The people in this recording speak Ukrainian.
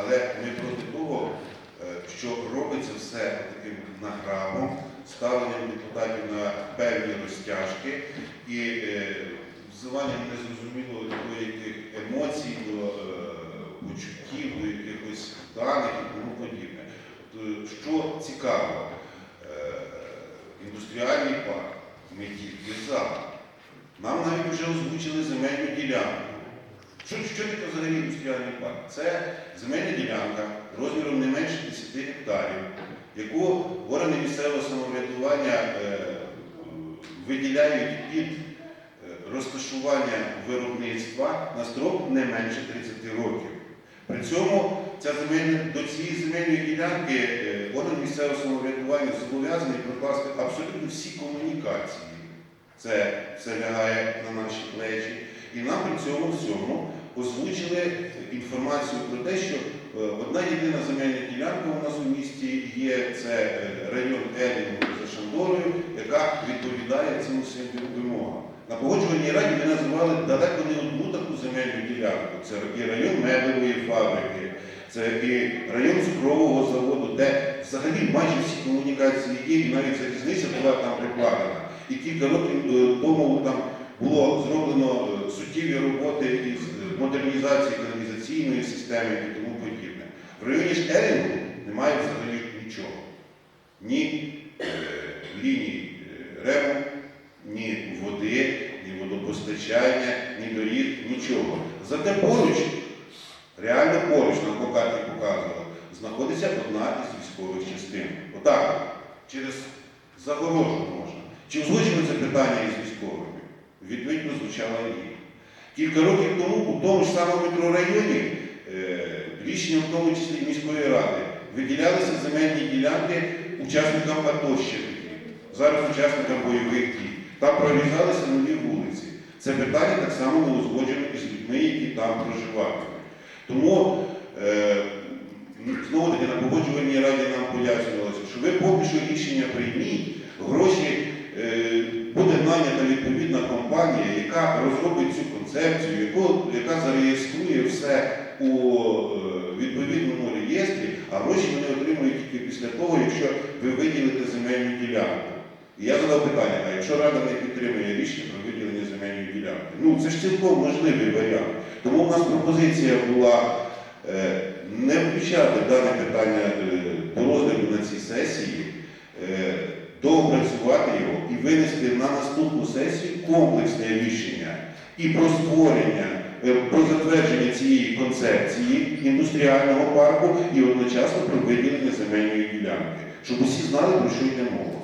Але ми проти того, е, що робиться все таким награбом, ставленням депутатів на певні розтяжки і е, взиванням незрозуміло до яких емоцій, до е, почуттів, до якихось даних і тому подібне. Що цікаво, індустріальний парк, ми тільки за. Нам навіть вже озвучили земельну ділянку. Що, що таке взагалі індустріальний парк? Це земельна ділянка розміром не менше 10 гектарів, яку органи місцевого самоврядування е, виділяють під е, розташування виробництва на строк не менше 30 років. При цьому ця земельна, до цієї земельної ділянки е, орган місцевого самоврядування зобов'язаний прокласти абсолютно всі комунікації. Це все лягає на наші плечі. І нам при цьому всьому озвучили інформацію про те, що е, одна єдина земельна ділянка у нас у місті є, це е, район Елінгу за Шандорою, яка відповідає цим всім вимогам. На погоджувальній раді ми називали далеко не одну таку земельну ділянку. Це і район меблевої фабрики, це і район цукрового заводу, де взагалі майже всі комунікації є, і навіть залізниця була там прикладена. І кілька років е, тому там було зроблено е, суттєві роботи із е, модернізації каналізаційної системи і тому подібне. В районі ж Елінгу немає взагалі нічого. Ні е, ліній РЕМу, ні води, ні водопостачання, ні доріг, нічого. Зате поруч, реально поруч, по карті показували, знаходиться одна із військових частин. Отак, через загорожу можна. Чи узгоджено це питання із військовими? Відповідь прозвучала ні. Кілька років тому у тому ж самому мікрорайоні е, рішенням, в тому числі міської ради, виділялися земельні ділянки учасникам АТО зараз учасникам бойових дій. Там прорізалися нові вулиці. Це питання так само не узгоджено із людьми, які там проживатимуть. Тому е, знову таки на погоджувальній раді нам пояснювалося, що ви поки що рішення прийміть, буде відповідна компанія, яка розробить цю концепцію, яку, яка зареєструє все у е, відповідному реєстрі, а гроші вони отримують тільки після того, якщо ви виділите земельну ділянку. І я задав питання, а якщо Рада не підтримує рішення про виділення земельної ділянки? Ну це ж цілком можливий варіант. Тому у нас пропозиція була е, не включати дане питання е, до розгляду на цій сесії, е, доопрацювати його і винести на наступну сесію комплексне рішення і про створення, е, про затвердження цієї концепції індустріального парку і одночасно про виділення земельної ділянки, щоб усі знали, про що йде мова.